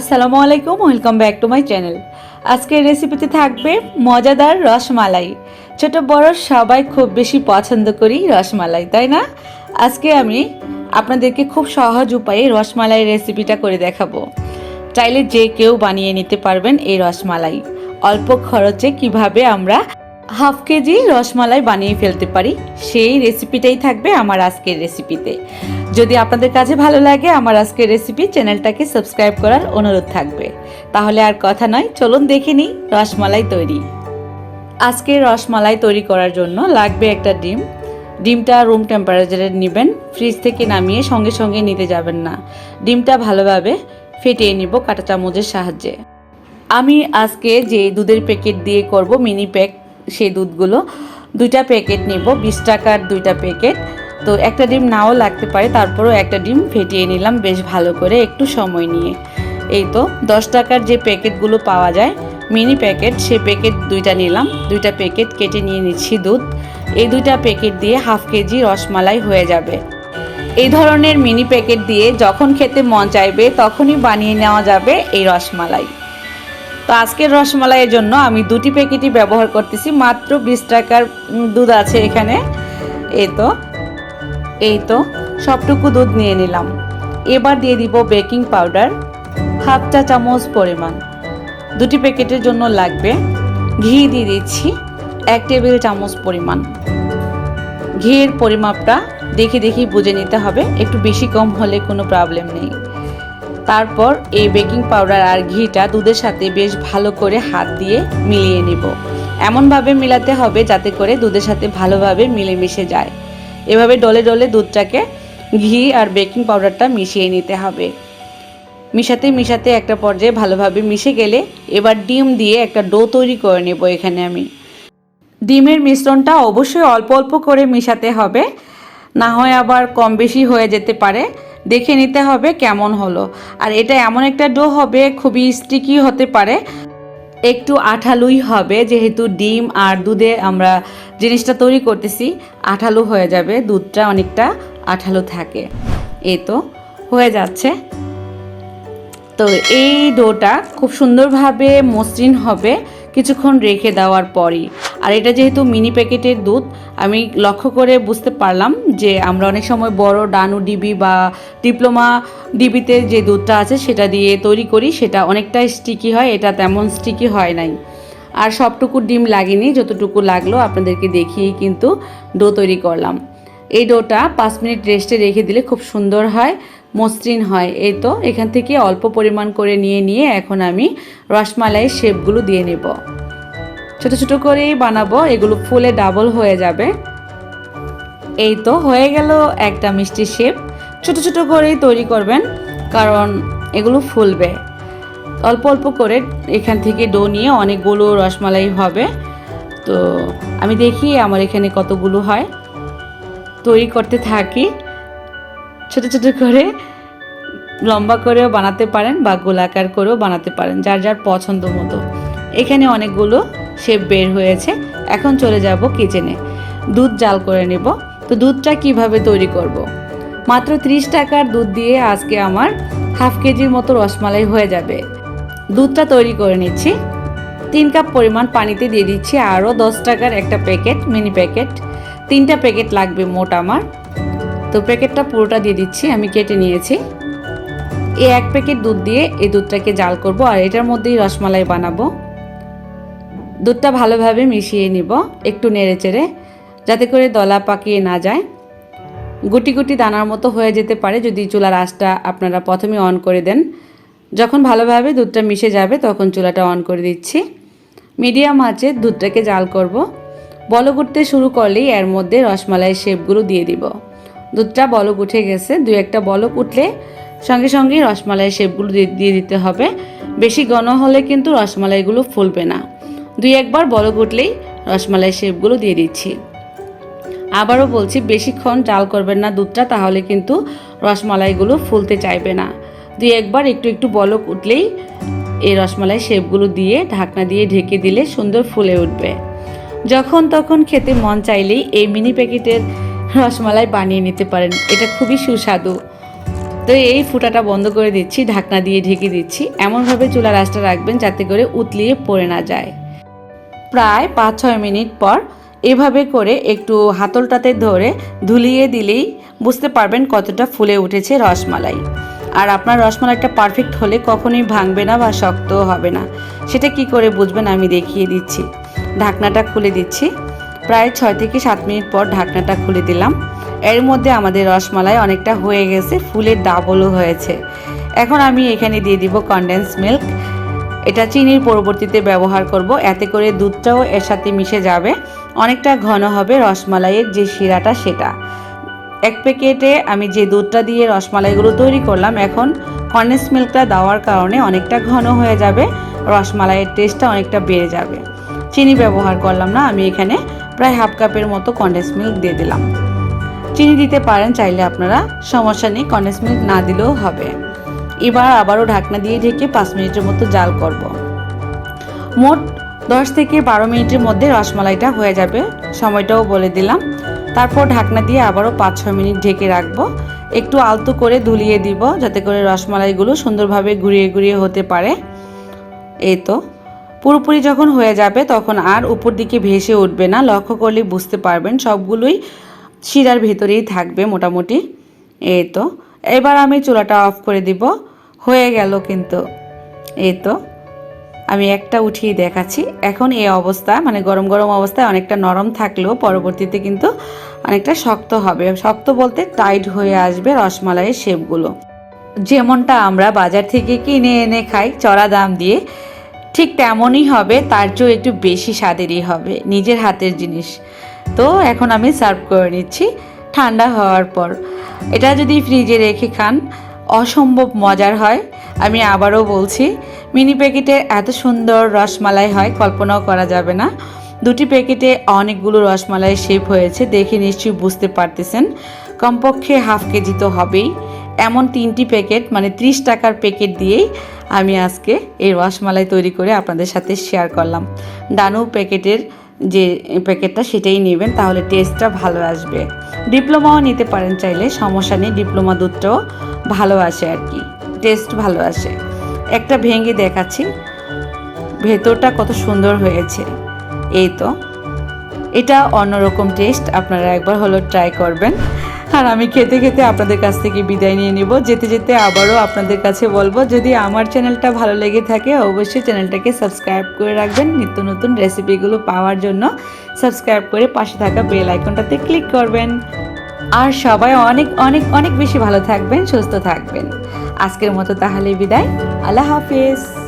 আসসালামু আলাইকুম welcome back to my channel আজকের রেসিপিতে থাকবে মজাদার রসমালাই। ছোট, বড় সবাই খুব বেশি পছন্দ করি রসমালাই, তাই না? আজকে আমি আপনাদেরকে খুব সহজ উপায়ে রসমালাই রেসিপিটা করে দেখাবো। চাইলে যে কেউ বানিয়ে নিতে পারবেন এই রসমালাই। অল্প খরচে কীভাবে আমরা হাফ কেজি রসমালাই বানিয়ে ফেলতে পারি, সেই রেসিপিটাই থাকবে আমার আজকের রেসিপিতে যদি আপনাদের কাছে ভালো লাগে, আমার আজকের রেসিপি চ্যানেলটাকে সাবস্ক্রাইব করার অনুরোধ থাকবে। তাহলে আর কথা নয়, চলুন দেখে নিই রসমালাই তৈরি। আজকে রসমালাই তৈরি করার জন্য লাগবে একটা ডিম। ডিমটা রুম টেম্পারেচারে নেবেন ফ্রিজ থেকে নামিয়ে সঙ্গে সঙ্গে নিতে যাবেন না। ডিমটা ভালোভাবে ফেটিয়ে নিব কাঁটা চামচের সাহায্যে। আমি আজকে যে দুধের প্যাকেট দিয়ে করব মিনি প্যাক সেই দুধগুলো, দুইটা প্যাকেট নেব, বিশ টাকার দুইটা প্যাকেট তো একটা ডিম নাও লাগতে পারে, তারপরেও একটা ডিম ফেটিয়ে নিলাম বেশ ভালো করে একটু সময় নিয়ে। এই তো দশ টাকার যে প্যাকেটগুলো পাওয়া যায়, মিনি প্যাকেট, সে প্যাকেট দুইটা নিলাম। দুইটা প্যাকেট কেটে নিয়ে নিচ্ছি দুধ। এই দুইটা প্যাকেট দিয়ে হাফ কেজি রসমালাই হয়ে যাবে। এই ধরনের মিনি প্যাকেট দিয়ে যখন খেতে মন চাইবে, তখনই বানিয়ে নেওয়া যাবে এই রসমালাই। তো আজকের রসমালাইয়ের জন্য আমি দুটি প্যাকেটই ব্যবহার করতেছি, মাত্র বিশ টাকার দুধ আছে এখানে। এই তো এই তো, সবটুকু দুধ নিয়ে নিলাম। এবার দিয়ে দিব বেকিং পাউডার, হাফ চা চামচ পরিমাণ। দুটি প্যাকেটের জন্য লাগবে ঘি দিয়ে দিচ্ছি, এক টেবিল চামচ পরিমাণ। ঘিয়ের পরিমাপটা দেখে দেখে বুঝে নিতে হবে, একটু বেশি কম হলে কোনো প্রবলেম নেই। তারপর এই বেকিং পাউডার আর ঘিটা দুধের সাথে বেশ ভালো করে হাত দিয়ে মিলিয়ে নিব। এমনভাবে মিলাতে হবে যাতে করে দুধের সাথে ভালোভাবে মিলেমিশে যায়। এভাবে ডলে ডলে দুধটাকে ঘি আর বেকিং পাউডারটা মিশিয়ে নিতে হবে। মিশাতে মিশাতে একটা পর্যায়ে ভালোভাবে মিশে গেলে এবার ডিম দিয়ে একটা ডো তৈরি করে নেব এখানে আমি। ডিমের মিশ্রণটা অবশ্যই অল্প অল্প করে মিশাতে হবে। না হয় আবার কম বেশি হয়ে যেতে পারে। দেখে নিতে হবে কেমন হলো। আর এটা এমন একটা ডো হবে, খুবই স্টিকি হতে পারে। একটু আঠালুই হবে, যেহেতু ডিম আর দুধে আমরা জিনিসটা তৈরি করতেছি, আঠালু হয়ে যাবে, দুধটা অনেকটা আঠালু থাকে। এই তো হয়ে যাচ্ছে। তো এই ডোটা খুব সুন্দরভাবে মসৃণ হবে কিছুক্ষণ রেখে দেওয়ার পরই। আর এটা যেহেতু মিনি প্যাকেটের দুধ আমি লক্ষ্য করে বুঝতে পারলাম যে আমরা অনেক সময় বড় ডানু ডিবি বা ডিপ্লোমা ডিবিতে যে দুধটা আছে সেটা দিয়ে তৈরি করি, সেটা অনেকটা স্টিকি হয়, এটা তেমন স্টিকি হয় নাই। আর সবটুকু ডিম লাগেনি, যতটুকু লাগল আপনাদেরকে দেখিয়েই কিন্তু ডো তৈরি করলাম। এই ডোটা পাঁচ মিনিট রেস্টে রেখে দিলে খুব সুন্দর হয়, মসৃণ হয়। এই তো, এখান থেকে অল্প পরিমাণ করে নিয়ে নিয়ে এখন আমি রসমালাইয়ের শেপগুলো দিয়ে নেব। ছোট ছোট করেই বানাবো, এগুলো ফুলে ডাবল হয়ে যাবে। এই তো হয়ে গেল একটা মিষ্টি শেপ। ছোট ছোট করেই তৈরি করবেন, কারণ এগুলো ফুলবে। অল্প অল্প করে এখান থেকে ডো নিয়ে অনেকগুলো রসমালাই হবে। তো আমি দেখি আমার এখানে কতগুলো হয়। তৈরি করতে থাকি। ছোট ছোট করে লম্বা করেও বানাতে পারেন বা গোলাকার করেও বানাতে পারেন, যার যার পছন্দ মতো। এখানে অনেকগুলো শেপ বের হয়েছে। এখন চলে যাব কিচেনে দুধ জাল করে নেব। তো দুধটা কীভাবে তৈরি করব। মাত্র 30 টাকার দুধ দিয়ে আজকে আমার হাফ কেজির মতো রসমালাই হয়ে যাবে। দুধটা তৈরি করে নিচ্ছি। তিন কাপ পরিমাণ পানিতে দিয়ে দিচ্ছি আরও দশ টাকার একটা প্যাকেট মিনি প্যাকেট। তিনটা প্যাকেট লাগবে মোট আমার। তো প্যাকেটটা পুরোটা দিয়ে দিচ্ছি, আমি কেটে নিয়েছি। এই এক প্যাকেট দুধ দিয়ে এই দুধটাকে জাল করব আর এটার মধ্যেই রসমালাই বানাবো। দুধটা ভালোভাবে মিশিয়ে নিব, একটু নেড়ে চেড়ে, যাতে করে দলা পাকিয়ে না যায়। গুটি গুটি দানার মতো হয়ে যেতে পারে যদি চুলার আঁচটা আপনারা প্রথমে অন করে দেন। যখন ভালোভাবে দুধটা মিশে যাবে তখন চুলাটা অন করে দিচ্ছি। মিডিয়াম আঁচে দুধটাকে জাল করব। বলক উঠতে শুরু করলেই এর মধ্যে রসমালাইয়ের শেপগুলো দিয়ে দিব। দুধটা বলক উঠে গেছে দুই একটা বলক উঠলে সঙ্গে সঙ্গে রসমালাইয়ের শেপগুলো দিয়ে দিতে হবে। বেশি ঘন হলে কিন্তু রসমালাইগুলো ফুলবে না। দুই একবার বলক উঠলেই রসমালাই শেপগুলো দিয়ে দিচ্ছি। আবারও বলছি, বেশিক্ষণ জাল করবেন না দুধটা, তাহলে কিন্তু রসমালাইগুলো ফুলতে চাইবে না। দুই একবার একটু একটু বলক উঠলেই এই রসমালাই শেপগুলো দিয়ে ঢাকনা দিয়ে ঢেকে দিলে সুন্দর ফুলে উঠবে। যখন তখন খেতে মন চাইলেই এই মিনি প্যাকেটের রসমালাই বানিয়ে নিতে পারেন। এটা খুবই সুস্বাদু। তো এই ফুটাটা বন্ধ করে দিচ্ছি, ঢাকনা দিয়ে ঢেকে দিচ্ছি। এমনভাবে চুলা রাসটা রাখবেন যাতে করে উতলিয়ে পড়ে না যায়। প্রায় পাঁচ ছয় মিনিট পর এভাবে করে একটু হাতলটাতে ধরে ধুলিয়ে দিলেই বুঝতে পারবেন কতটা ফুলে উঠেছে রসমালাই। আর আপনার রসমালাইটা পারফেক্ট হলে কখনোই ভাঙবে না বা শক্ত হবে না। সেটা কি করে বুঝবেন আমি দেখিয়ে দিচ্ছি। ঢাকনাটা খুলে দিচ্ছি। প্রায় ছয় থেকে সাত মিনিট পর ঢাকনাটা খুলে দিলাম। এর মধ্যে আমাদের রসমালাই অনেকটা হয়ে গেছে ফুলের ডাবলও হয়েছে। এখন আমি এখানে দিয়ে দিব কনডেন্স মিল্ক এটা চিনির পরবর্তীতে ব্যবহার করব। এতে করে দুধটাও এর সাথে মিশে যাবে। অনেকটা ঘন হবে রসমালাইয়ের যে শিরাটা সেটা। এক প্যাকেটে আমি যে দুধটা দিয়ে রসমালাইগুলো তৈরি করলাম, এখন কন্ডেন্স মিল্কটা দেওয়ার কারণে অনেকটা ঘন হয়ে যাবে। রসমালাইয়ের টেস্টটা অনেকটা বেড়ে যাবে। চিনি ব্যবহার করলাম না, আমি এখানে প্রায় হাফ কাপের মতো কন্ডেন্স মিল্ক দিয়ে দিলাম। চিনি দিতে পারেন, চাইলে আপনারা সমস্যা নেই কন্ডেন্স মিল্ক না দিলেও হবে। এবার আবারও ঢাকনা দিয়ে ঢেকে পাঁচ মিনিটের মতো জাল করব। মোট দশ থেকে বারো মিনিটের মধ্যে রসমালাইটা হয়ে যাবে, সময়টাও বলে দিলাম। তারপর ঢাকনা দিয়ে আবারও পাঁচ ছয় মিনিট ঢেকে রাখব। একটু আলতো করে ধুলিয়ে দিব, যাতে করে রসমালাইগুলো সুন্দরভাবে ঘুরিয়ে ঘুরিয়ে হতে পারে। এই তো, পুরোপুরি যখন হয়ে যাবে তখন আর উপর দিকে ভেসে উঠবে না। লক্ষ্য করলে বুঝতে পারবেন সবগুলোই শিরার ভেতরেই থাকবে মোটামুটি। এই তো, এবার আমি চুলাটা অফ করে দিব। হয়ে গেল কিন্তু। এই তো, আমি একটা উঠিয়ে দেখাচ্ছি। এখন এই অবস্থা মানে গরম গরম অবস্থায় অনেকটা নরম থাকলেও পরবর্তীতে কিন্তু অনেকটা শক্ত হবে। শক্ত বলতে টাইট হয়ে আসবে রসমালাইয়ের শেপগুলো যেমনটা আমরা বাজার থেকে কিনে এনে খাই চড়া দাম দিয়ে, ঠিক তেমনই হবে, তার চেয়েও একটু বেশি স্বাদেরই হবে, নিজের হাতের জিনিস। তো এখন আমি সার্ভ করে নিচ্ছি, ঠান্ডা হওয়ার পর। এটা যদি ফ্রিজে রেখে খান অসম্ভব মজার হয়। আমি আবারও বলছি, মিনি প্যাকেটে এত সুন্দর রসমালাই হয়, কল্পনাও করা যাবে না। দুটি প্যাকেটে অনেকগুলো রসমালাই শেপ হয়েছে, দেখে নিশ্চয়ই বুঝতে পারতেছেন। কমপক্ষে হাফ কেজি তো হবেই। এমন তিনটি প্যাকেট মানে ত্রিশ টাকার প্যাকেট দিয়েই আমি আজকে এই রসমালাই তৈরি করে আপনাদের সাথে শেয়ার করলাম। ডানু প্যাকেটের যে প্যাকেটটা সেটাই নেবেন, তাহলে টেস্টটা ভালো আসবে। ডিপ্লোমাও নিতে পারেন চাইলে, সমস্যা নেই ডিপ্লোমা দুধটাও ভালো আসে আর কি টেস্ট ভালো আসে। একটা ভেঙে দেখাচ্ছি, ভেতরটা কত সুন্দর হয়েছে। এই তো, এটা অন্যরকম টেস্ট আপনারা একবার হলো ট্রাই করবেন। আর আমি খেতে খেতে আপনাদের কাছ থেকে বিদায় নিয়ে নিব। যেতে যেতে আবারও আপনাদের কাছে বলব, যদি আমার চ্যানেলটা ভালো লেগে থাকে, অবশ্যই চ্যানেলটাকে সাবস্ক্রাইব করে রাখবেন নিত্য নতুন রেসিপিগুলো পাওয়ার জন্য। সাবস্ক্রাইব করে পাশে থাকা বেল আইকনটাতে ক্লিক করবেন। আর সবাই অনেক অনেক অনেক বেশি ভালো থাকবেন, সুস্থ থাকবেন। আজকের মতো তাহলে বিদায়। আল্লাহ হাফিজ।